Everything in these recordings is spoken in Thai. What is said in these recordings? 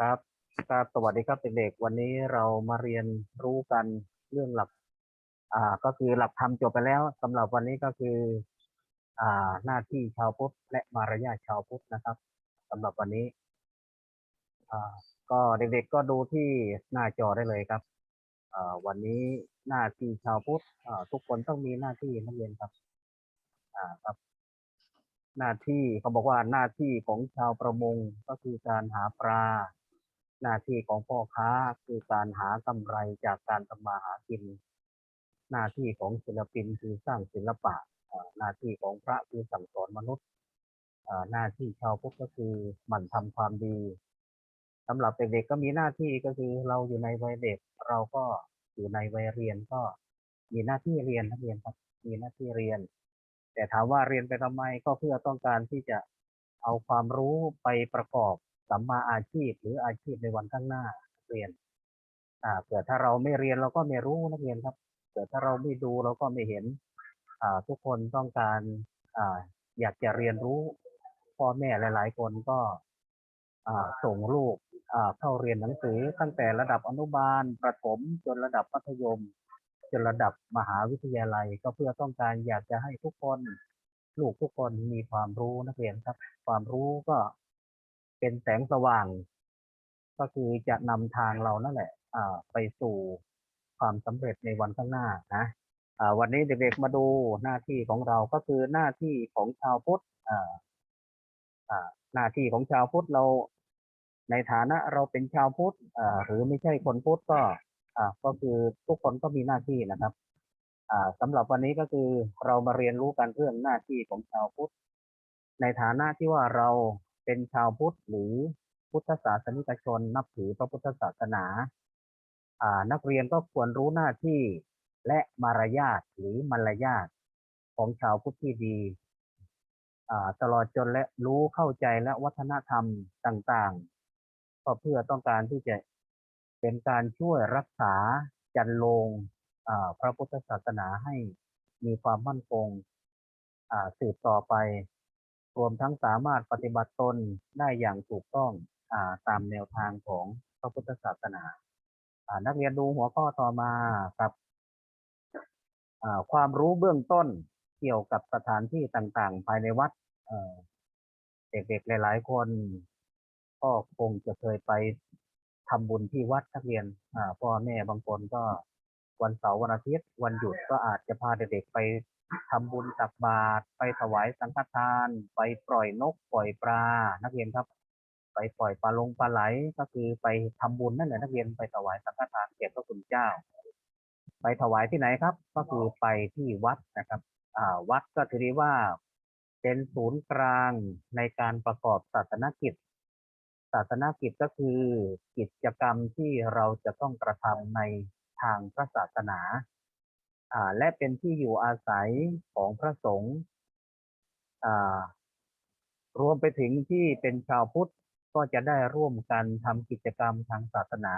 ครับครับสวัสดีครับเด็กๆวันนี้เรามาเรียนรู้กันเรื่องหลัก อ่า ก็คือหลักธรรมจบไปแล้วสำหรับวันนี้ก็คือ อ่า หน้าที่ชาวพุทธและมารยาทชาวพุทธนะครับสำหรับวันนี้ อ่า ก็เด็กๆก็ดูที่หน้าจอได้เลยครับอ่าวันนี้หน้าที่ชาวพุทธอ่าทุกคนต้องมีหน้าที่นักเรียนครับ อ่าครับหน้าที่เขาบอกว่าหน้าที่ของชาวประมงก็คือการหาปลา หน้าที่ของพ่อค้าคือการหากำไรจากการทำมาหากิน หน้าที่ของศิลปินคือสร้างศิลปะหน้าที่ของพระคือสั่งสอนมนุษย์หน้าที่ชาวพุทธก็คือหมั่นทำความดีสำหรับเด็กๆก็มีหน้าที่ก็คือเราอยู่ในวัยเด็ก เราก็อยู่ในวัยเรียนก็มีหน้าที่เรียนนักเรียนครับมีหน้าที่เรียน แต่ถามว่าเรียนไปทำไมก็เพื่อต้องการที่จะเอาความรู้ไปประกอบ สัมมาอาชีพ หรืออาชีพในวันข้างหน้าเรียน อ่าเกิดถ้าเราไม่เรียนเราก็ไม่รู้นักเรียนครับเกิดถ้าเราไม่ดูเราก็ไม่เห็น อ่า ทุกคนต้องการอ่าอยากจะเรียนรู้ พ่อแม่หลาย ๆ คนก็ อ่าส่งลูกอ่าเข้าเรียนหนังสือตั้งแต่ระดับอนุบาลประถมจนระดับมัธยมจนระดับมหาวิทยาลัยก็เพื่อต้องการอยากจะให้ทุกคน ลูกทุกคนมีความรู้นักเรียนครับ ความรู้ก็ เป็นแสงสว่าง ก็คือจะนำทางเรานั่นแหละไปสู่ความสำเร็จในวันข้างหน้านะวันนี้เด็กๆมาดูหน้าที่ของเราก็คือหน้าที่ของชาวพุทธหน้าที่ของชาวพุทธเราในฐานะเราเป็นชาวพุทธหรือไม่ใช่คนพุทธก็ก็คือทุกคนก็มีหน้าที่นะครับสำหรับวันนี้ก็คือเรามาเรียนรู้กันเรื่องหน้าที่ของชาวพุทธในฐานะที่ว่าเรา เป็นชาวพุทธหรือพุทธศาสนิกชนนับถือพระพุทธศาสนาอ่านักเรียนก็ควรรู้หน้าที่และมารยาทหรือมารยาทของชาวพุทธที่ดีอ่าตลอดจนและรู้เข้าใจและวัฒนธรรมต่างๆ ก็เพื่อต้องการที่จะเป็นการช่วยรักษาจันโลงอ่าพระพุทธศาสนาให้มีความมั่นคงอ่าสืบต่อไป รวมทั้งสามารถปฏิบัติตนได้อย่างถูกต้องอตามแนวทางของพระพุทธศาสนานักเรียนดูหัวข้อต่อมาครับความรู้เบื้องต้นเกี่ยวกับสถานที่ต่างๆ ภายในวัดเด็กๆหลายๆคนก็คงจะเคยไปทำบุญที่วัดนักเรียนพ่อแม่บางคนก็วันเสาร์วันอาทิตย์ วันหยุดก็อาจจะพาเด็กๆไป ทำบุญตักบาตรไปถวายสังฆทาน ไปปล่อยนกปล่อยปลา นักเรียนครับ ไปปล่อยปลาลงปลาไหลก็คือไปทำบุญนั่นแหละนักเรียนไปถวายสังฆทานแก่พระคุณเจ้า ไปถวายที่ไหนครับ ก็คือไปที่วัดนะครับอ่าวัดก็ถือว่าเป็นศูนย์กลางในการประกอบศาสนกิจ ศาสนกิจก็คือกิจกรรมที่เราจะต้องกระทำในทางพระศาสนา อ่าและเป็นที่อยู่อาศัยของพระสงฆ์อ่ารวมไปถึงที่เป็นชาวพุทธก็จะได้ร่วมกันทำกิจกรรมทางศาสนา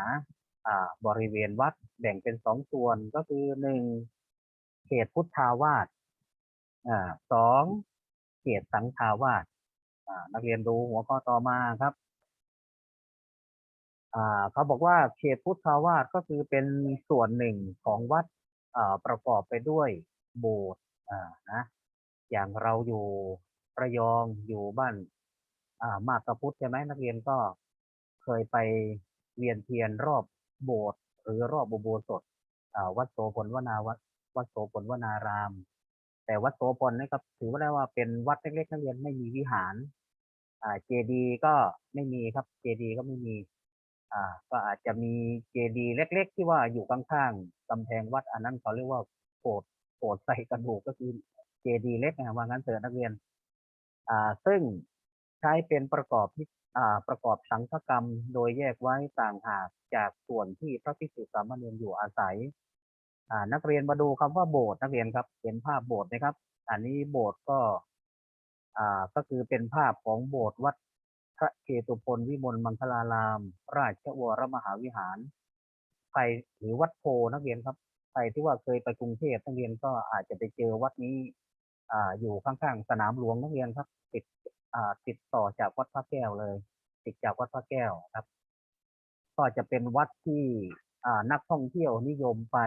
อ่าบริเวณวัดแบ่งเป็นสองส่วนก็คือหนึ่งเขตพุทธาวาสอ่าสองเขตสังฆาวาสอ่านักเรียนดูหัวข้อต่อมาครับอ่าเขาบอกว่าเขตพุทธาวาสก็คือเป็นส่วนหนึ่งของวัด ประกอบไปด้วยโบสถ์นะ อย่างเราอยู่ระยองอยู่บ้านอ่ามาบตพุทธใช่ไหมนักเรียนก็เคยไปเวียนเทียนรอบโบสถ์หรือรอบอุโบสถอ่าวัดโสพลวนาวัดวัดโสพลวนาราม แต่วัดโสพลนี่ก็ถือว่าได้ว่าเป็นวัดเล็กๆนักเรียนไม่มีวิหารเจดีย์ก็ไม่มีครับ เจดีย์ก็ไม่มี อ่า ก็อาจจะมีเจดีย์เล็ก ๆ ที่ว่าอยู่ข้างๆกำแพงวัดอันนั้นเขาเรียกว่าโกดโกดใส่กระดูกก็คือเจดีย์เล็กนะว่างั้นเถอะนักเรียน อ่า ซึ่งใช้เป็นประกอบที่อ่าประกอบสังฆกรรม โดยแยกไว้ต่างหากจากส่วนที่พระภิกษุสามเณรอยู่อาศัย อ่า นักเรียนมาดูคำว่าโบสถ์นักเรียนครับ เห็นภาพโบสถ์ไหมครับ อันนี้โบสถ์ก็ อ่า ก็คือเป็นภาพของโบสถ์วัด พระเชตุพนวิมลมังคลาราม ราชวรมหาวิหาร ใครหรือวัดโพนักเรียนครับ ใครที่ว่าเคยไปกรุงเทพนักเรียนก็อาจจะไปเจอวัดนี้ อ่า อยู่ข้างๆสนามหลวงนักเรียนครับ ติด อ่า ติดต่อจากวัดพระแก้วเลย ติดจากวัดพระแก้วครับ ก็จะเป็นวัดที่อ่านักท่องเที่ยวนิยมไป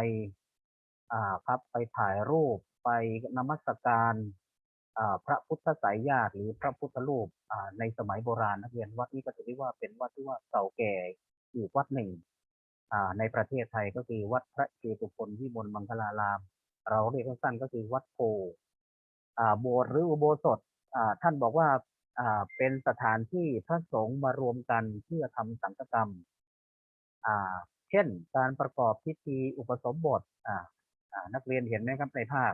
อ่า ครับ ไปถ่ายรูป ไปนมัสการ พระพุทธสายญาติหรือพระพุทธรูปในสมัยโบราณนักเรียนวัดนี้ก็ถือได้ว่าเป็นวัดที่ว่าเก่าแก่อีกวัดหนึ่งในประเทศไทยก็คือวัดพระเจตุพนวิมลมังคลาราม เราเรียกสั้นๆก็คือวัดโพโบสถ์หรืออุโบสถท่านบอกว่าเป็นสถานที่พระสงฆ์มารวมกันเพื่อทำสังฆกรรม เช่น การประกอบพิธีอุปสมบทนักเรียนเห็นไหมครับในภาพ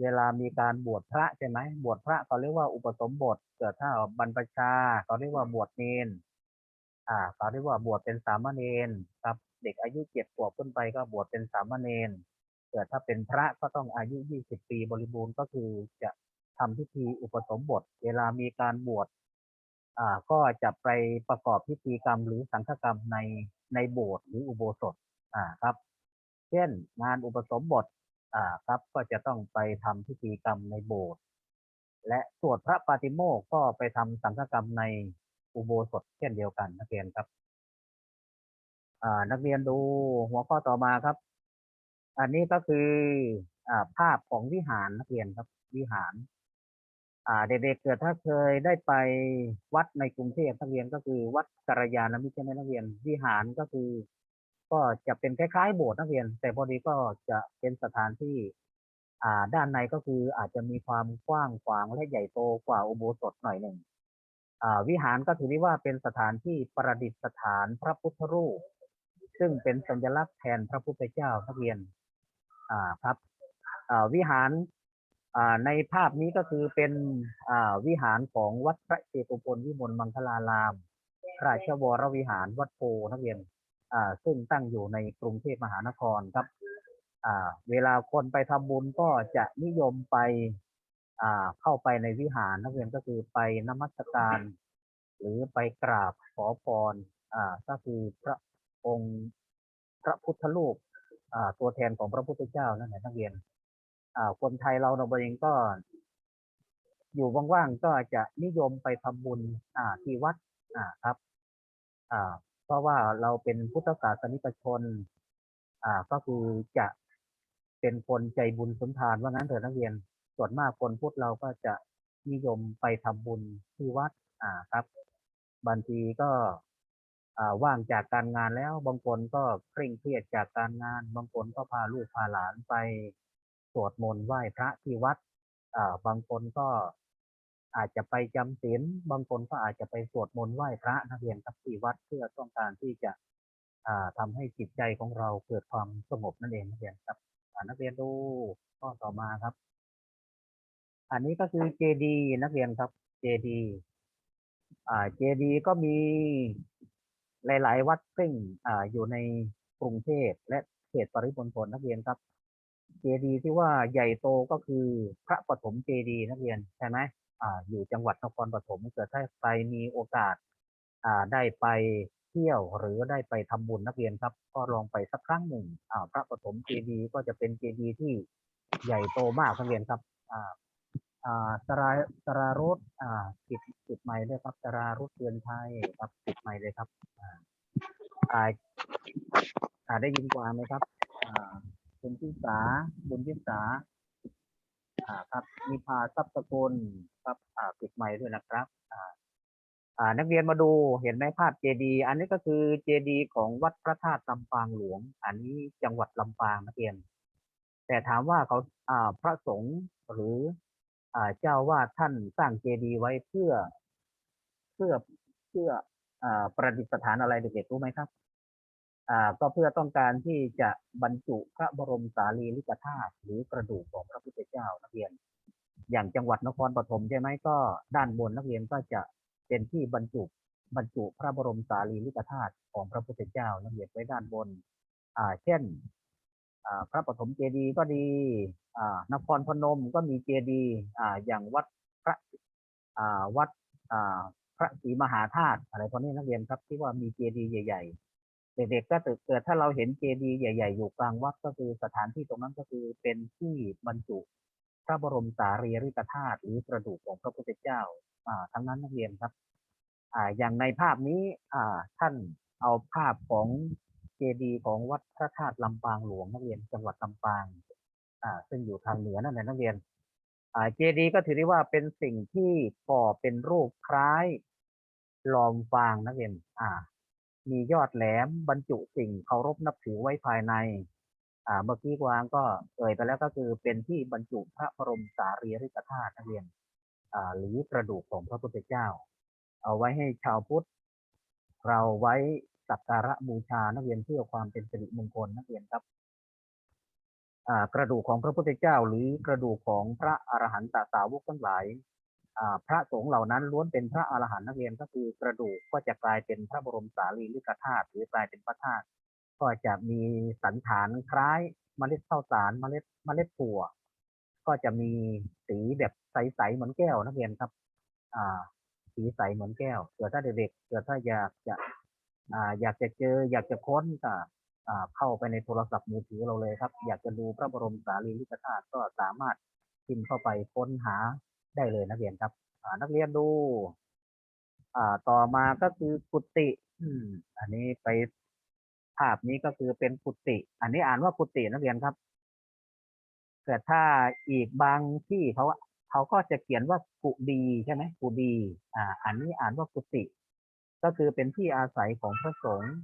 เวลามีการบวชพระใช่ไหมบวชพระเขาเรียกว่าอุปสมบทเกิดถ้าบรรพชาเขาเรียกว่าบวชเนนอ่าเขาเรียกว่าบวชเป็นสามเณรครับ เด็กอายุเจ็ดขวบขึ้นไปก็บวชเป็นสามเณรเกิดถ้าเป็นพระก็ต้องอายุ20ปีบริบูรณ์ก็คือจะทำพิธีอุปสมบท เวลามีการบวชอ่าก็จะไปประกอบพิธีกรรมหรือสังฆกรรมในในโบสถ์หรืออุโบสถอ่าครับ เช่น งานอุปสมบท่าครับก็จะต้องไปทำพิธีกรรมในโบสถ์และสวดพระปาติโมกข์ก็ไปทำสังฆกรรมในอุโบสถเช่นเดียวกันนักเรียนครับอ่านักเรียนดูหัวข้อต่อมาครับ อันนี้ก็คืออ่าภาพของวิหารนักเรียนครับ วิหารอ่าเด็กๆเกิดถ้าเคยได้ไปวัดในกรุงเทพนักเรียนก็คือวัดกัลยาณมิตรใช่ไหมนักเรียน วิหารก็คือ ก็จะเป็นคล้ายๆโบสถ์นักเรียน แต่พอดีก็จะเป็นสถานที่อ่าด้านในก็คืออาจจะมีความกว้างขวางและใหญ่โตกว่าอุโบสถหน่อยหนึ่งอ่าวิหารก็ถือได้ว่าเป็นสถานที่ประดิษฐานพระพุทธรูป ซึ่งเป็นสัญลักษณ์แทนพระพุทธเจ้านักเรียนอ่าครับอ่าวิหารอ่าในภาพนี้ก็คือเป็นอ่าวิหารของวัดพระเจตุพนวิมลมังคลารามราชวรวิหารวัดโพนักเรียน ซึ่งตั้งอยู่ในกรุงเทพมหานครครับเวลาคนไปทำบุญก็จะนิยมไปเข้าไปในวิหารนักเรียนก็คือไปนมัสการ หรือไปกราบขอพรอ่าก็คือพระองค์พระพุทธรูปตัวแทนของพระพุทธเจ้านั่นแหละนักเรียนอ่าคนไทยเราเราเองก็ อยู่ว่างๆก็จะนิยมไปทำบุญที่วัดครับ ราะว่าเราเป็นพุทธศาสนิกชน อ่าก็คือจะเป็นคนใจบุญสุนทานว่างั้นเถอะนักเรียน ส่วนมากคนพุทธเราก็จะนิยมไปทำบุญที่วัด อ่าครับ บางทีก็อ่าว่างจากการงานแล้ว บางคนก็เคร่งเครียดจากการงาน บางคนก็พาลูกพาหลานไปสวดมนต์ไหว้พระที่วัดอ่าบางคนก็ อาจจะไปจำศีลบางคนก็อาจจะไปสวดมนต์ไหว้พระนักเรียนครับที่วัดเพื่อต้องการที่จะอ่าทำให้จิตใจของเราเกิดความสงบนั่นเองนักเรียนครับนักเรียนดูข้อต่อมาครับ อันนี้ก็คือเจดีนักเรียนครับเจดีอ่าเจดีก็มีหลาย ๆ วัดซึ่งอ่าอยู่ในกรุงเทพและเขตปริมณฑลนักเรียนครับ เจดีที่ว่าใหญ่โตก็คือพระปฐมเจดีนักเรียนใช่ไหม ออยู่จังหวัดนครปฐมเกิดถ้าใครมีโอกาสได้ไปเที่ยวหรือได้ไปทำบุญนักเรียนครับ ก็ลองไปสักครั้งหนึ่งพระปฐมเจดีย์ก็จะเป็นเจดีย์ที่ใหญ่โตมากนักเรียนครับอ่าอ่าสราสรารุธอ่าติดติดไม้ด้วยครับสรารุธเตือนไทยครับติดไม้เลยครับได้ยินกว่าไหมครับคุณพิสาบุญพิสา อ่าครับมีพาทรัพย์สกุลครับอ่าติดไม้ด้วยนะครับอ่าอ่านักเรียนมาดูเห็นไหมภาพเจดีย์อันนี้ก็คือเจดีย์ของวัดพระธาตุลำปางหลวง อันนี้จังหวัดลำปางนักเรียน แต่ถามว่าเขาอ่าพระสงฆ์หรืออ่าเจ้าวาดท่านสร้างเจดีย์ไว้เพื่อ เพื่อเพื่ออ่าประดิษฐานอะไรเด็กๆรู้ไหมครับ อ่าก็เพื่อต้องการที่จะบรรจุพระบรมสารีริกธาตุหรือกระดูกของพระพุทธเจ้านักเรียน อย่างจังหวัดนครปฐมใช่ไหมก็ด้านบนนักเรียนก็จะเป็นที่บรรจุบรรจุพระบรมสารีริกธาตุของพระพุทธเจ้านักเรียนไว้ด้านบน อ่า เช่นพระปฐมเจดีย์ก็ดีนครพนมก็มีเจดีย์อย่างวัดพระวัดพระศรีมหาธาตุอะไรพวกนี้นักเรียนครับที่ว่ามีเจดีย์ใหญ่ๆ เด็กๆก็เกิดเกิดถ้าเราเห็นเจดีย์ใหญ่ ๆ อยู่กลางวัดก็คือสถานที่ตรงนั้นก็คือเป็นที่บรรจุพระบรมสารีริกธาตุหรือกระดูกของพระพุทธเจ้าอ่าทั้งนั้นนักเรียนครับอ่าอย่างในภาพนี้อ่าท่านเอาภาพของเจดีย์ของวัดพระธาตุลำปางหลวงนักเรียนจังหวัดลำปางอ่าซึ่งอยู่ทางเหนือนั่นแหละนักเรียนอ่าเจดีย์ก็ถือได้ว่าเป็นสิ่งที่ก่อเป็นรูปคล้ายลอมฟางนักเรียนอ่า มียอดแหลมบรรจุสิ่งเคารพนับถือไว้ภายใน อ่า เมื่อกี้กวางก็เอ่ยไปแล้วก็คือเป็นที่บรรจุพระบรมสารีริกธาตุนักเรียน อ่า หรือกระดูกของพระพุทธเจ้า เอาไว้ให้ชาวพุทธ เราไว้สักการะบูชานักเรียนเพื่อความเป็นสิริมงคลนักเรียนครับกระดูกของพระพุทธเจ้าหรือกระดูกของพระอรหันตสาวกทั้งหลาย พระสงฆ์เหล่านั้นล้วนเป็นพระอรหันต์นักเรียนก็คือกระดูกก็จะกลายเป็นพระบรมสารีริกธาตุหรือกลายเป็นพระธาตุก็จะมีสันฐานคล้ายเมล็ดข้าวสารเมล็ดเมล็ดถั่วก็จะมีสีแบบใสๆเหมือนแก้วนักเรียนครับ อ่า สีใสเหมือนแก้วเกิดถ้าเด็กๆเกิดถ้าอยากจะอ่าอยากจะเจอ อยากจะค้นก็อ่าเข้าไปในโทรศัพท์มือถือเราเลยครับ อยากจะดูพระบรมสารีริกธาตุก็สามารถพิมพ์เข้าไปค้นหา ได้เลยนักเรียนครับนักเรียนดู อ่าต่อมาก็คือกุฏิอันนี้ไปภาพนี้ก็คือเป็นกุฏิอันนี้อ่านว่ากุฏินักเรียนครับแต่ถ้าอีกบางที่เขาเขาก็จะเขียนว่ากุดีใช่ไหมกุดีอ่า อันนี้อ่านว่ากุฏิก็คือเป็นที่อาศัยของพระสงฆ์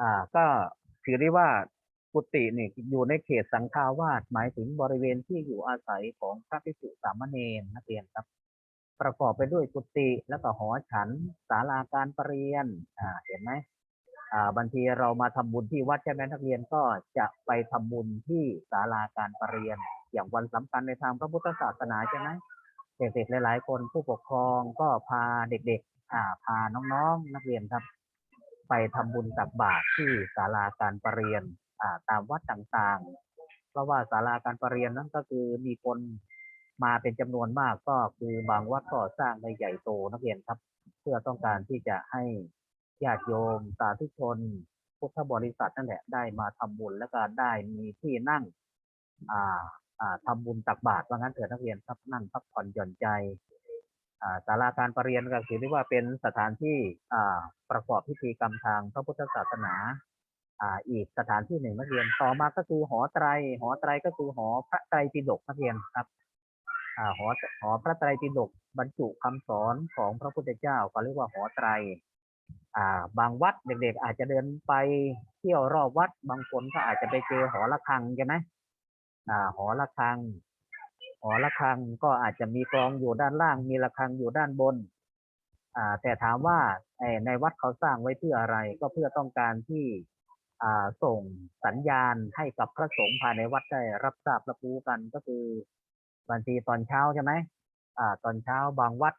อ่า ก็ถือได้ว่า กุฏินี่อยู่ในเขตสังฆาวาสหมายถึงบริเวณที่อยู่อาศัยของพระภิกษุสามเณรนักเรียนครับ ประกอบไปด้วยกุฏิแล้วก็หอฉันศาลาการประเรียนอ่าเห็นไหมอ่าบางทีเรามาทำบุญที่วัดใช่ไหมนักเรียนก็จะไปทำบุญที่ศาลาการประเรียน อย่างวันสำคัญในทางพระพุทธศาสนาใช่ไหมเด็กๆหลาย ๆ คนผู้ปกครองก็พาเด็กๆอ่าพาน้องๆนักเรียนครับ ไปทำบุญตักบาตรที่ศาลาการประเรียน ตามวัดต่างๆ เพราะว่าศาลาการประเรียนนั้นก็คือมีคนมาเป็นจำนวนมากก็คือบางวัดก็สร้างในใหญ่โตนักเรียนครับ เพื่อต้องการที่จะให้ญาติโยมสาธุชนพุทธบริษัทนั่นแหละได้มาทำบุญและก็ได้มีที่นั่งอ่าอ่าทำบุญตักบาตรว่างั้นเถิดนักเรียนครับนั่งพักผ่อนหย่อนใจอ่าศาลาการประเรียนก็ถือได้ว่าเป็นสถานที่อ่าประกอบพิธีกรรมทางพระพุทธศาสนา อีกสถานที่หนึ่งนักเรียนต่อมาก็คือหอไตร หอไตรก็คือหอพระไตรปิฎกนักเรียนครับอหอหอพระไตรปิฎกบรรจุคำสอนของพระพุทธเจ้าก็เรียกว่าหอไตรบางวัดเด็กๆ อาจจะเดินไปเที่ยวรอบวัดบางคนก็อาจจะไปเจอหอระฆังใช่ไหมหอระฆัง หอระฆังก็อาจจะมีกลองอยู่ด้านล่าง มีระฆังอยู่ด้านบนแต่ถามว่าในวัดเขาสร้างไว้เพื่ออะไรก็เพื่อต้องการที่ ส่งสัญญาณให้กับพระสงฆ์ภายในวัดได้รับทราบรับรู้กันก็คือบางทีตอนเช้าใช่ไหมอ่า ตอนเช้าบางวัด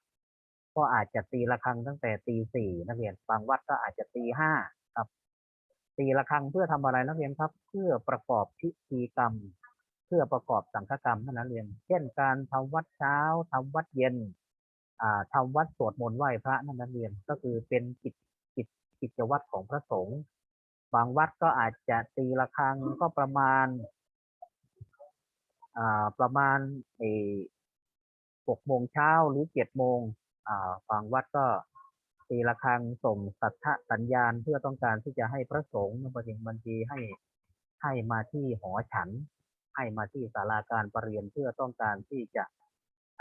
ก็อาจจะตีระฆังตั้งแต่ตีสี่นักเรียนบางวัดก็อาจจะตีห้าครับ ตีระฆังเพื่อทำอะไรนักเรียนครับ เพื่อประกอบพิธีกรรม เพื่อประกอบสังฆกรรมนั้นเรียน เช่นการทำวัดเช้าทำวัดเย็น อ่าทำวัดสวดมนต์ไหว้พระนั่นนักเรียนก็คือเป็นกิจกิจกิจวัตรของพระสงฆ์ บางวัดก็อาจจะตีระฆังก็ประมาณประมาณเอหกโมงเช้าหรือเจ็ดโมงบางวัดก็ตีระฆังส่งสัทธสัญญาณเพื่อต้องการที่จะให้พระสงฆ์บางทีบางทีให้ให้มาที่หอฉัน ให้มาที่ศาลาการประเรียนเพื่อต้องการที่จะ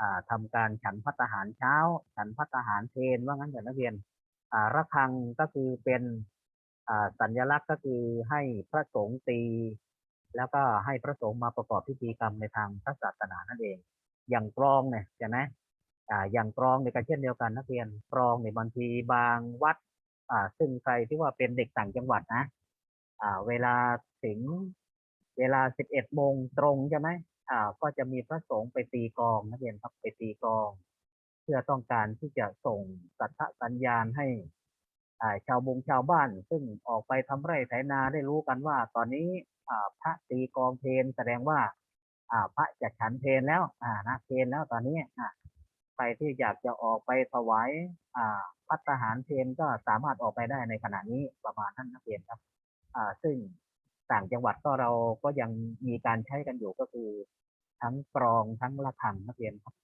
อ่าทำการฉันพัตหารเช้า ฉันพัตหารเพลว่างั้นเถอะนักเรียนระฆังก็คือเป็น สัญลักษณ์ก็คือให้พระสงฆ์ตี แล้วก็ให้พระสงฆ์มาประกอบพิธีกรรมในทางพระศาสนานั่นเอง อย่างกรองเนี่ยใช่ไหมอย่างกรองเนี่ยก็เช่นเดียวกันนักเรียนกรองเนี่ยบางทีบางวัดซึ่งใครที่ว่าเป็นเด็กต่างจังหวัดนะเวลาถึงเวลาสิบเอ็ดโมงตรงใช่ไหมอ่า ก็จะมีพระสงฆ์ไปตีกลองนักเรียนครับไปตีกลอง เพื่อต้องการที่จะส่งสัทธสัญญาณให้ ชาวบงชาวบ้าน ซึ่งออกไปทำไร่ไถนาได้รู้กันว่า ตอนนี้พระตีกองเพลนแสดงว่าพระจะฉันเพลนแล้วนะเพลนแล้วตอนนี้ใครที่อยากจะออกไปถวายพัฒหารเพลนก็สามารถออกไปได้ในขณะนี้ประมาณนั้นนักเรียนครับซึ่งต่างจังหวัดก็เราก็ยังมีการใช้กันอยู่ก็คือ ทั้งกรองทั้งระฆังนักเรียนครับ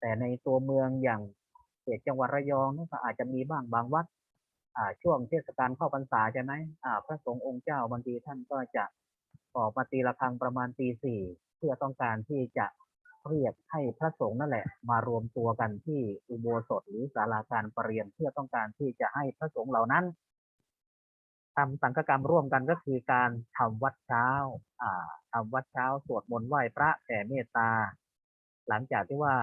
แต่ในตัวเมืองอย่างเขตจังหวัดระยองนี่ก็อาจจะมีบ้างบางวัด ช่วงเทศกาลเข้าพรรษาใช่ไหมอ่าพระสงฆ์องค์เจ้าบางทีท่านก็จะออกมาตีละครังประมาณตีสี่เพื่อต้องการที่จะเรียกให้พระสงฆ์นั่นแหละ มารวมตัวกันที่อุโบสถหรือศาลาการประเรียนเพื่อต้องการที่จะให้พระสงฆ์เหล่านั้นทำสังฆกรรมร่วมกันก็คือการทำวัดเช้าอ่าทำวัดเช้าสวดมนต์ไหว้พระแผ่เมตตา หลังจากที่ว่า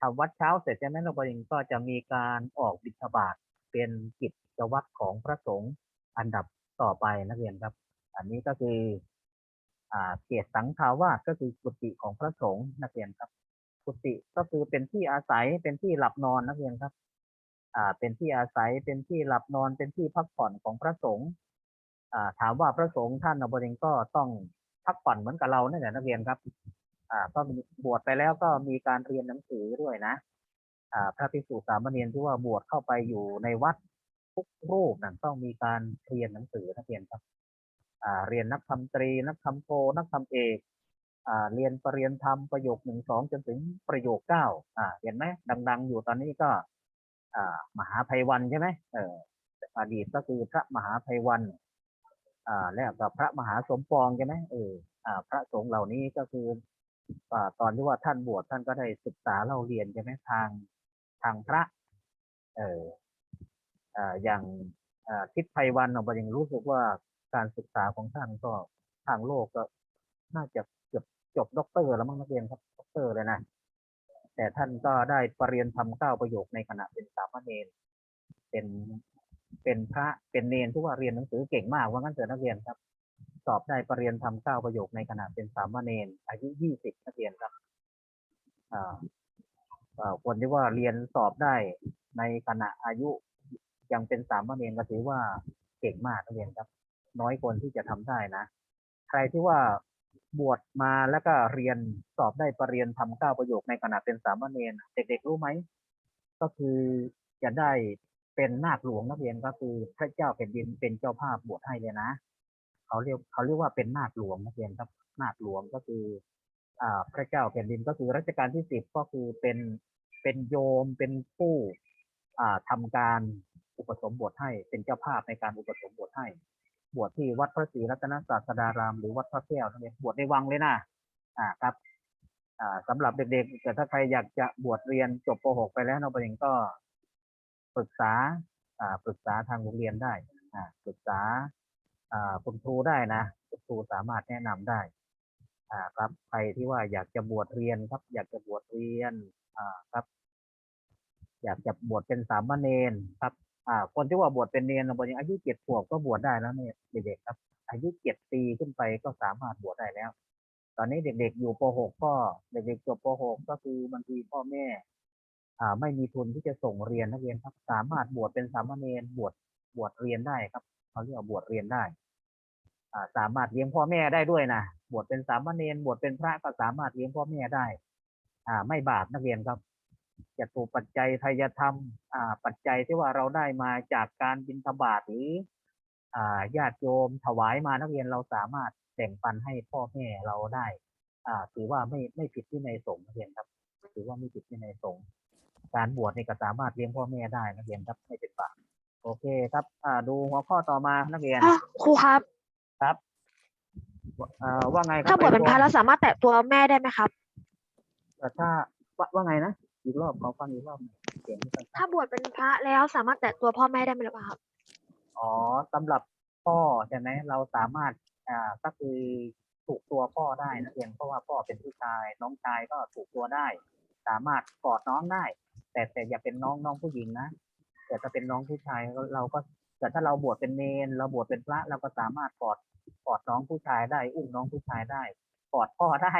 ทำวัดเช้าเสร็จใช่ไหมเราก็จะมีการออกบิณฑบาต เป็นกิจวัตรของพระสงฆ์อันดับต่อไปนักเรียนครับ อันนี้ก็คือเกศสังฆาวาสก็คือกุฏิของพระสงฆ์นักเรียนครับ กุฏิก็คือเป็นที่อาศัยเป็นที่หลับนอนนักเรียนครับ อ่า เป็นที่อาศัยเป็นที่หลับนอนเป็นที่พักผ่อนของพระสงฆ์อ่า ถามว่าพระสงฆ์ท่านนบริเองก็ต้องพักผ่อนเหมือนกับเราเนี่ยแหละนักเรียนครับ อ่า ก็บวชไปแล้วก็มีการเรียนหนังสือด้วยนะ พระภิกษุสามเณรที่ว่าบวชเข้าไปอยู่ในวัดทุกรูปนั้นต้องมีการเรียนหนังสือนักเรียนครับเรียนนักธรรมตรี นักธรรมโทนักธรรมเอกอเรียนปรริญญาธรรมประโยคหนึ่งสองจนถึงประโยคเก้าเห็นไหมดัง ๆ อยู่ตอนนี้ก็มหาภัยวันใช่ไหมเอออดีตก็คือพระมหาภัยวันอ่าแล้วก็พระมหาสมปองใช่ไหมเอออ่า พระสงฆ์เหล่านี้ก็คืออ่าตอนที่ว่าท่านบวชท่านก็ได้ศึกษาเล่าเรียนใช่ไหมทาง ทางพระ เอออย่างทิศไพวันเรายังรู้สึกว่าการศึกษาของท่านก็ทางโลกก็น่าจะเกือบจบด็อกเตอร์แล้วมั้งนักเรียนครับด็อกเตอร์เลยนะแต่ท่านก็ได้ปรริญญาธรรมเก้าประโยคในขณะเป็นสามเณรเป็นเป็นพระเป็นเนรที่ว่าเรียนหนังสือเก่งมากว่างั้นเถอะนักเรียนครับ สอบได้ปรริญญาธรรมเก้าประโยคในขณะเป็นสามเณรอายุยี่สิบนักเรียนครับอ่า คนที่ว่าเรียนสอบได้ในขณะอายุยังเป็นสามเณรก็ถือว่าเก่งมากนักเรียนครับ น้อยคนที่จะทำได้นะ ใครที่ว่าบวชมาแล้วก็เรียนสอบได้ปรริญญาทำเก้าประโยคในขณะเป็นสามเณรเด็กๆรู้ไหมก็คือจะได้เป็นนาคหลวงนักเรียนก็คือพระเจ้าแผ่นดินเป็นเจ้าภาพบวชให้เลยนะ เขาเรียกเขาเรียกว่าเป็นนาคหลวงนักเรียนครับนาคหลวงก็คือ พระเจ้าแผ่นดินก็คือรัชกาลที่สิบก็คือเป็นเป็นโยมเป็นผู้อ่าทำการอุปสมบทให้เป็นเจ้าภาพในการอุปสมบทให้ บวชที่วัดพระศรีรัตนศาสดาราม หรือวัดพระแก้วนั่นเองบวชในวังเลยนะอ่าครับอ่าสำหรับเด็กๆแต่ถ้าใครอยากจะบวชเรียนจบป .6 ไปแล้วน้องประเด็นก็ปรึกษาอ่าปรึกษาทางโรงเรียนได้อ่าปรึกษาอ่าคุณครูได้นะคุณครูสามารถแนะนำได้ อ่าครับใครที่ว่าอยากจะบวชเรียนครับ อยากจะบวชเรียนอ่าครับ อยากจะบวชเป็นสามเณรครับ อ่า คนที่ว่าบวชเป็นเนรบางทีอายุเจ็ดขวบก็บวชได้แล้วเนี่ยเด็กๆครับ อายุเจ็ดปีขึ้นไปก็สามารถบวชได้แล้ว ตอนนี้เด็กๆอยู่ป .6 ก็เด็กๆจบป .6 ก็คือบางทีพ่อแม่ อ่า ไม่มีทุนที่จะส่งเรียนนักเรียนครับ สามารถบวชเป็นสามเณรบวชบวชเรียนได้ครับเขาเรียกว่าบวชเรียนได้ สามารถเลี้ยงพ่อแม่ได้ด้วยนะบวชเป็นสามเณรบวชเป็นพระก็สามารถเลี้ยงพ่อแม่ได้ อ่า ไม่บาปนักเรียนครับจะถูกปัจจัยทายธรรม อ่า ปัจจัยที่ว่าเราได้มาจากการบิณฑบาตหรืออ่าญาติโยมถวายมานักเรียนเราสามารถแบ่งปันให้พ่อแม่เราได้ อ่า ถือว่าไม่ไม่ผิดที่ในสงฆ์นักเรียนครับ ถือว่าไม่ผิดที่ในสงฆ์การบวชนี่ก็สามารถเลี้ยงพ่อแม่ได้นักเรียนครับไม่เป็นบาปโอเคครับ อ่า ดูหัวข้อต่อมานักเรียนครูครับ ครับอ่าว่าไงครับถ้าบวชเป็นพระไพแล้วสามารถแตะตัวแม่ได้ไหมครับ แต่ถ้าว่าว่าไงนะ อีกรอบขอฟังอีกรอบหนึ่งเสียงไม่ค่อยชัด ถ้าบวชเป็นพระแล้วสามารถแตะตัวพ่อแม่ได้ไหมหรือเปล่าครับ อ๋อสำหรับพ่อใช่ไหมเราสามารถอ่าก็คือถูกตัวพ่อได้นะเพียงเพราะว่าพ่อเป็นผู้ชาย น้องชายก็ถูกตัวได้ สามารถกอดน้องได้ แต่แต่อย่าเป็นน้องน้องผู้หญิงนะแต่ถ้าเป็นน้องผู้ชายเราเราก็แต่ถ้าเราบวชเป็นเนนเราบวชเป็นพระเราก็สามารถกอด กอดน้องผู้ชายได้ อุ้มน้องผู้ชายได้ กอดพ่อได้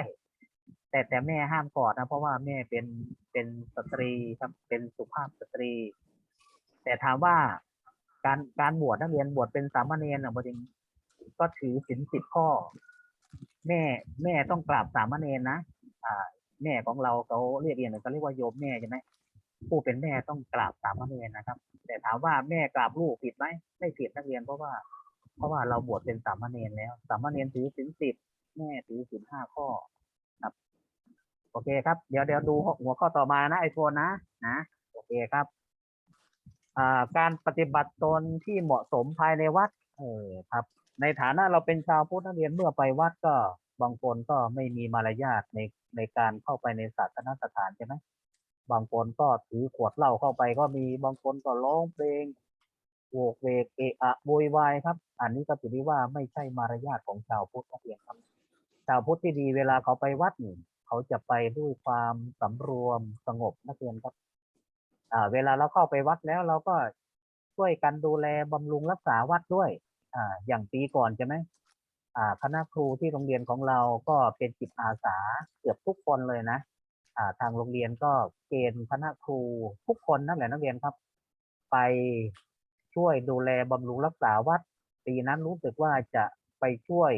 แต่แต่แม่ห้ามกอดนะเพราะว่าแม่เป็นเป็นสตรีครับเป็นสุภาพสตรี แต่ถามว่าการการบวชนักเรียนบวชเป็นสามเณรอะบริงก็ถือศีลสิบข้อ แม่แม่ต้องกราบสามเณรนะอ่า แม่ของเราเขาเรียกเรียนเขาเรียกว่าโยมแม่ใช่ไหมผู้เป็นแม่ต้องกราบสามเณรนะครับ แต่ถามว่าแม่กราบลูกผิดไหมไม่ผิดนักเรียนเพราะว่า เพราะว่าเราบวชเป็นสามเณรแล้ว สามเณรถือศีลสิบแม่ถือศีลห้าข้อครับ โอเคครับ เดี๋ยวเดี๋ยวดูหัวข้อต่อมานะไอโฟนนะนะโอเคครับอ่าการปฏิบัติตนที่เหมาะสมภายในวัด เออครับ ในฐานะเราเป็นชาวพุทธนักเรียนเมื่อไปวัดก็บางคนก็ไม่มีมารยาทในในการเข้าไปในศาสนสถานใช่ไหมบางคนก็ถือขวดเหล้าเข้าไปก็มีบางคนก็ร้องเพลง โวกเวกเอะอะโวยวายครับ อันนี้ก็ถือได้ว่าไม่ใช่มารยาทของชาวพุทธนักเรียนครับ ชาวพุทธที่ดีเวลาเขาไปวัดเขาจะไปด้วยความสำรวมสงบนักเรียนครับอ่าเวลาเราเข้าไปวัดแล้วเราก็ช่วยกันดูแลบำรุงรักษาวัดด้วย อ่า อย่างปีก่อนใช่ไหมอ่า คณะครูที่โรงเรียนของเราก็เป็นจิตอาสาเกือบทุกคนเลยนะ อ่า ทางโรงเรียนก็เกณฑ์คณะครูทุกคนนั่นแหละนักเรียนครับ ไป ช่วยดูแลบำรุงรักษาวัด ปีนั้นรู้สึกว่าจะไปช่วย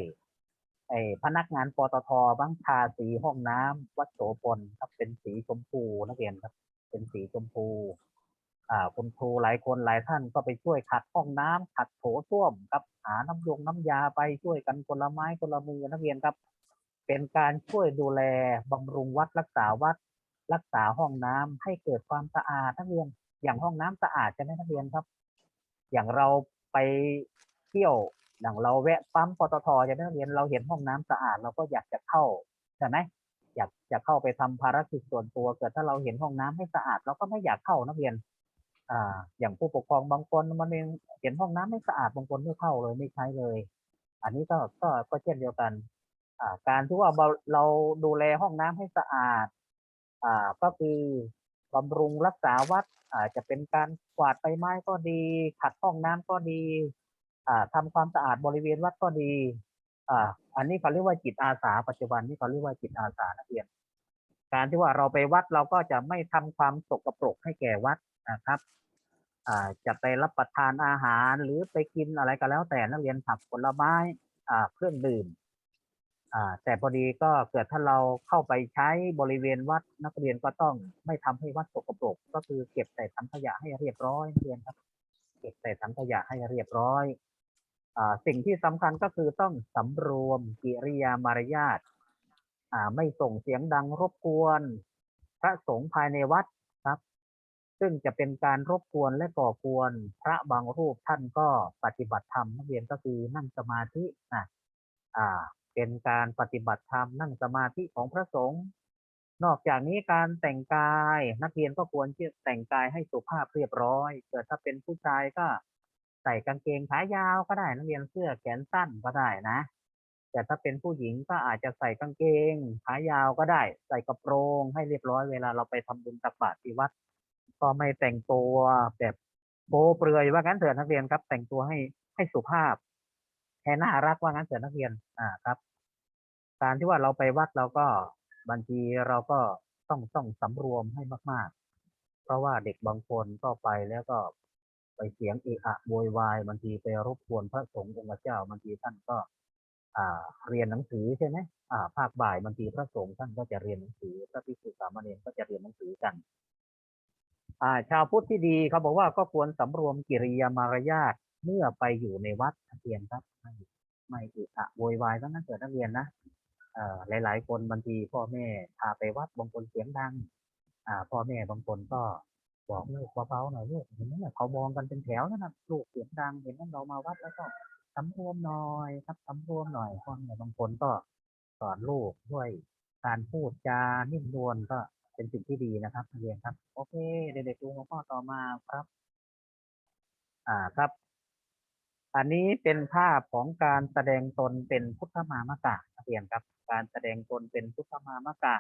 ไอ้พนักงานปตทบ้างทาสีห้องน้ำวัดโสพลครับ เป็นสีชมพูนักเรียนครับ เป็นสีชมพู อ่าคุณครูหลายคนหลายท่านก็ไปช่วยขัดห้องน้ำขัดโถส้วมครับหาน้ำยงน้ำยาไปช่วยกันคนละไม้คนละมือนักเรียนครับ เป็นการช่วยดูแลบำรุงวัดรักษาวัด รักษาห้องน้ำให้เกิดความสะอาดนักเรียนอย่างห้องน้ำสะอาดใช่ไหมนักเรียนครับ อย่างเราไปเที่ยวอย่างเราแวะปั๊มปตทใช่ไหมนักเรียนเราเห็นห้องน้ำสะอาดเราก็อยากจะเข้าใช่ไหมอยากจะเข้าไปทำภารกิจส่วนตัวเกิดถ้าเราเห็นห้องน้ำไม่สะอาด เราก็ไม่อยากเข้านักเรียนอ่าอย่างผู้ปกครองบางคนมันเองเห็นห้องน้ำไม่สะอาดบางคนไม่เข้าเลยไม่ใช้เลย อันนี้ก็ก็ก็เช่นเดียวกันอ่าการที่ว่าเราดูแลห้องน้ำให้สะอาดอ่าก็คือบำรุงรักษาวัด อาจจะเป็นการกวาดใบไม้ก็ดี ขัดห้องน้ำก็ดีอ่าทำความสะอาดบริเวณวัดก็ดีอ่าอันนี้เขาเรียกว่าจิตอาสา ปัจจุบันนี่เขาเรียกว่าจิตอาสานักเรียน การที่ว่าเราไปวัดเราก็จะไม่ทำความสกปรกให้แก่วัดนะครับอ่าจะไปรับประทานอาหารหรือไปกินอะไรก็แล้วแต่นักเรียนผักผลไม้อ่าเครื่องดื่ม อ่าแต่พอดีก็เกิดถ้าเราเข้าไปใช้บริเวณวัดนักเรียนก็ต้องไม่ทำให้วัดสกปรกก็คือเก็บใส่ถังขยะให้เรียบร้อยนักเรียนครับ เก็บใส่ถังขยะให้เรียบร้อยอ่าสิ่งที่สำคัญก็คือต้องสำรวมกิริยามารยาทอ่าไม่ส่งเสียงดังรบกวน พระสงฆ์ภายในวัดครับ ซึ่งจะเป็นการรบกวนและก่อกวน พระบางรูปท่านก็ปฏิบัติธรรมนักเรียนก็คือนั่งสมาธินะอ่า เป็นการปฏิบัติธรรมนั่งสมาธิของพระสงฆ์นอกจากนี้การแต่งกาย นักเรียนก็ควรที่แต่งกายให้สุภาพเรียบร้อยเกิดถ้าเป็นผู้ชายก็ใส่กางเกงขายาวก็ได้นักเรียนเสื้อแขนสั้นก็ได้นะ แต่ถ้าเป็นผู้หญิงก็อาจจะใส่กางเกงขายาวก็ได้ ใส่กระโปรงให้เรียบร้อยเวลาเราไปทำบุญตักบาตรที่วัด ก็ไม่แต่งตัวแบบโป๊เปลือยว่างั้นเถอะนักเรียนครับ แต่งตัวให้ให้สุภาพ แค่น่ารักว่างั้นเถอะนักเรียนอ่าครับ การที่ว่าเราไปวัดเราก็บางทีเราก็ต้องต้องสำรวมให้มาก ๆ เพราะว่าเด็กบางคนก็ไปแล้วก็ไปเสียงเอะอะโวยวายบางทีไปรบกวนพระสงฆ์องค์เจ้าบางทีท่านก็ อ่า เรียนหนังสือใช่ไหมอ่า ภาคบ่ายบางทีพระสงฆ์ท่านก็จะเรียนหนังสือพระภิกษุสามเณรก็จะเรียนหนังสือกัน อ่า ชาวพุทธที่ดีเขาบอกว่าก็ควรสำรวมกิริยามารยาทเมื่อไปอยู่ในวัดนักเรียนครับ ไม่ไม่อะอะโวยวายก็นั่เกิดนักเรียนนะเอ่อหลาย ๆ คนบางทีพ่อแม่พาไปวัดบางคนเสียงดังอ่าพ่อแม่บางคนก็บอกลูกเบาๆหน่อยลูกเห็นไหมเนี่ยเขามองกันเป็นแถวนั่นนะลูกเสียงดังเห็นว่าเรามาวัดแล้วก็สำรวมหน่อยครับสำรวมหน่อยพ่อแม่บางคนก็สอนลูกด้วยการพูดจานิ่มนวลก็เป็นสิ่งที่ดีนะครับเรียนครับ โอเค เด็กๆดูหัวข้อต่อมาครับ อ่าครับ อันนี้เป็นภาพของการแสดงตนเป็นพุทธมามกะเรียนครับ การแสดงตนเป็นพุทธมามกะ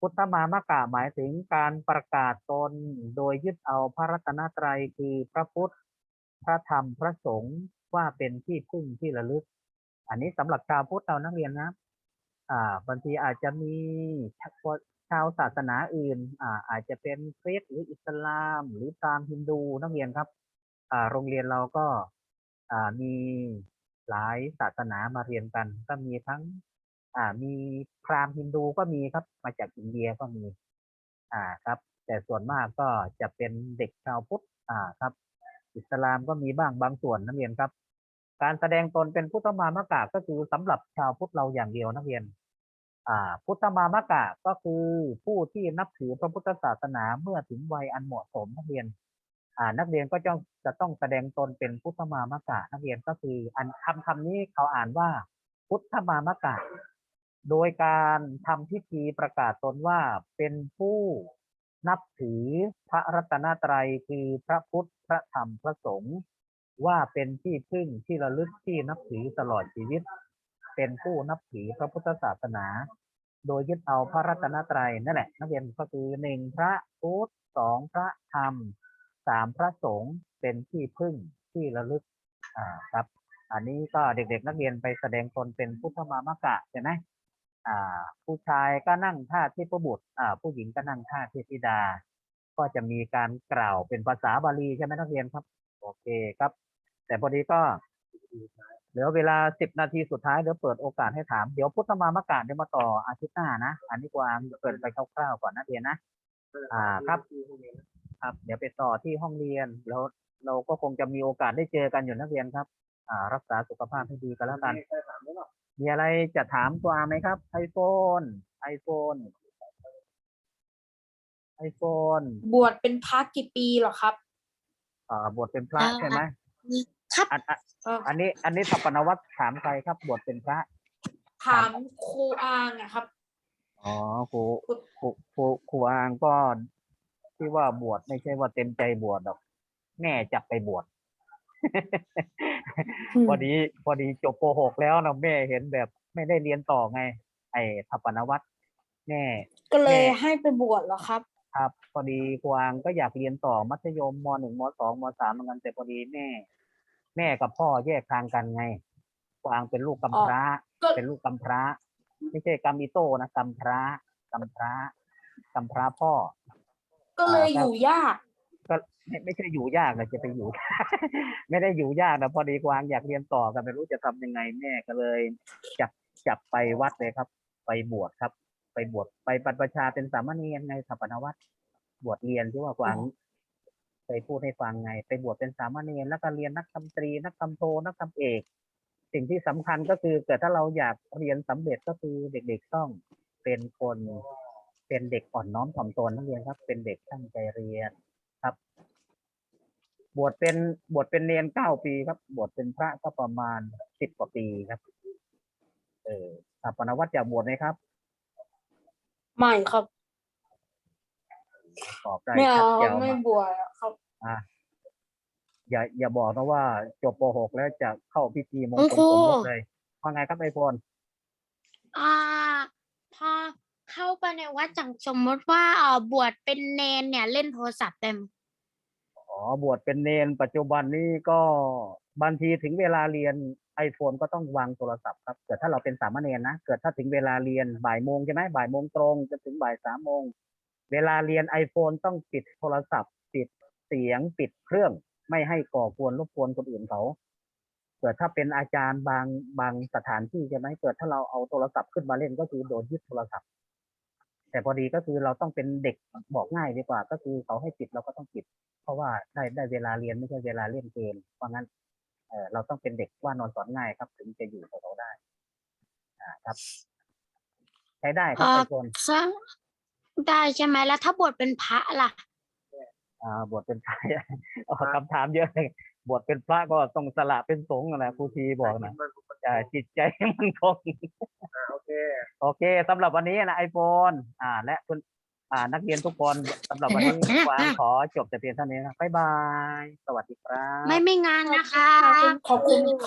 พุทธมามกะหมายถึงการประกาศตนโดยยึดเอาพระรัตนตรัยคือพระพุทธ พระธรรม พระสงฆ์ว่าเป็นที่พึ่งที่ระลึก อันนี้สำหรับชาวพุทธเรานักเรียนนะอ่าบางทีอาจจะมีชาวศาสนาอื่นอ่าอาจจะเป็นคริสต์หรืออิสลาม หรือตามฮินดูนักเรียนครับอ่าโรงเรียนเราก็ มีหลายศาสนามาเรียนกัน ก็มีทั้ง อ่ามีพราหมณ์ฮินดูก็มีครับ มาจากอินเดียก็มี อ่าครับ แต่ส่วนมากก็จะเป็นเด็กชาวพุทธอ่าครับ อิสลามก็มีบ้างบางส่วนนักเรียนครับ การแสดงตนเป็นพุทธมามกะก็คือสำหรับชาวพุทธเราอย่างเดียวนักเรียน อ่า พุทธมามกะก็คือผู้ที่นับถือพระพุทธศาสนาเมื่อถึงวัยอันเหมาะสมนักเรียน นักเรียนก็จะจะต้องแสดงตนเป็นพุทธมามกะนักเรียนก็คืออันคำคำนี้เขาอ่านว่า พุทธมามกะ โดยการทำพิธีประกาศตนว่าเป็นผู้นับถือพระรัตนตรัยคือพระพุทธพระธรรมพระสงฆ์ว่าเป็นที่พึ่งที่ระลึกที่นับถือตลอดชีวิต เป็นผู้นับถือพระพุทธศาสนา โดยยึดเอาพระรัตนตรัยนั่นแหละนักเรียนก็คือหนึ่งพระพุทธสองพระธรรม สามพระสงฆ์เป็นที่พึ่งที่ระลึกอ่าครับ อันนี้ก็เด็กๆนักเรียนไปแสดงตนเป็นพุทธมามกะใช่ไหมอ่า ผู้ชายก็นั่งท่าเทพบุตรอ่า ผู้หญิงก็นั่งท่าเทพธิดา ก็จะมีการกล่าวเป็นภาษาบาลีใช่ไหมนักเรียนครับ โอเคครับ แต่พอดีก็เหลือเวลาสิบนาทีสุดท้ายเดี๋ยวเปิดโอกาสให้ถาม เดี๋ยวพุทธมามกะเดี๋ยวมาต่ออาทิตย์หน้านะ อันนี้กวางเกินไปคร่าวๆก่อนนะเรียนนะ อ่าครับ ครับ เดี๋ยวไปต่อที่ห้องเรียนแล้วเราก็คงจะมีโอกาสได้เจอกันอยู่นักเรียนครับ อ่า รักษาสุขภาพให้ดีกันแล้วกัน มีอะไรจะถามตัวอาไหมครับไอโฟนไอโฟนไอโฟนบวชเป็นพระกี่ปีเหรอครับ อ่าบวชเป็นพระอ่า ใช่ไหมครับอันอันเอออันนี้ อันนี้ทัปปนวัตถามใครครับ บวชเป็นพระ ถามครูอางอะครับ อ๋อครูครูครูครูอางก็ ที่ว่าบวชไม่ใช่ว่าเต็มใจบวชหรอก แม่จับไปบวชพอดีพอดีจบป .6 แล้วนะแม่เห็นแบบไม่ได้เรียนต่อไง ไอ้ทัปปนวัตแม่ ก็เลยแม่ให้ไปบวชเหรอครับ ครับ พอดีกวางก็อยากเรียนต่อมัธยมมหนึ่งมสองมสามเหมือนกันแต่พอดีแม่ แม่กับพ่อแยกทางกันไง กวางเป็นลูกกำพร้าก็เป็นลูกกำพร้า ไม่ใช่กำมิโต้นะกำพร้ากำพร้ากำพร้าพ่อ ก็เลยอ่าครับอยู่ยาก ก็ไม่ไม่ใช่อยู่ยากนะจะไปอยู่ ไม่ได้อยู่ยากนะพอดีกวางอยากเรียนต่อกันไม่รู้จะทำยังไงแม่ก็เลย จับจับไปวัดเลยครับ ไปบวชครับ ไปบวชไปบรรพชาเป็นสามเณรในสัปนวัดบวชเรียนที่ว่ากวางเคยพูดให้ฟังไง ไปบวชเป็นสามเณรแล้วก็เรียนนักธรรมตรี นักธรรมโทนักธรรมเอก สิ่งที่สำคัญก็คือเกิดถ้าเราอยากเรียนสำเร็จก็คือเด็กๆต้องเป็นคน เป็นเด็กอ่อนน้อมถ่อมตนนักเรียนครับ เป็นเด็กตั้งใจเรียนครับ บวชเป็นบวชเป็นเนนเก้าปีครับ บวชเป็นพระก็ประมาณสิบกว่าปีครับ เออสัปนวัตอยากบวชไหมครับ ไม่ครับ ตอบได้ไม่ชัเอาดคเจรับวไม่มากบวชอะครับ อะอย่าอย่าบอกนะว่าจบป .6 แล้วจะเข้าพิธีมงคุณคลครูสมรสเลยว่าไงครับไอโฟนอ่าพอ เข้าไปในวัดจังสมมติว่าเออบวชเป็นเนนเนี่ยเล่นโทรศัพท์เต็มอ๋อบวชเป็นเนนปัจจุบันนี้ก็บางทีถึงเวลาเรียนไอโฟนก็ต้องวางโทรศัพท์ครับเกิดถ้าเราเป็นสามเณรนะเกิดถ้าถึงเวลาเรียนบ่ายโมงใช่ไหมบ่ายโมงตรงจนถึงบ่ายสามโมงเวลาเรียนไอโฟนต้องปิดโทรศัพท์ ปิดเสียงปิดเครื่อง ไม่ให้ก่อกวนรบกวนคนอื่นเขาเกิดถ้าเป็นอาจารย์บางบางสถานที่ใช่ไหมเกิดถ้าเราเอาโทรศัพท์ขึ้นมาเล่นก็คือโดนยึดโทรศัพท์ แต่พอดีก็คือเราต้องเป็นเด็กบอกง่ายดีกว่า ก็คือเขาให้ปิดเราก็ต้องปิด เพราะว่าได้ได้เวลาเรียนไม่ใช่เวลาเล่นเกมเพราะงั้นเออเราต้องเป็นเด็กว่านอนสอนง่ายครับ ถึงจะอยู่กับเราได้ อ่าครับ ใช้ได้ครับอ่าไอโฟนซะได้ใช่ไหมแล้วถ้าบวชเป็นพระล่ะ อ่าบวชเป็นพระอ๋อคำถามเยอะเลยบวชเป็นพระก็ต้องสละเป็นสงฆ์นะครูทีบอกนะ อ่าจิตใจให้มันคงโอเคโอเคสำหรับวันนี้นะไอโฟนอ่า และคุณอ่า นักเรียนทุกคนสำหรับวันนี้วางขอจบแต่เพียงเท่านี้นะบ๊ายบาย สวัสดีครับ ไม่ไม่งานนะคะ ขอบคุณ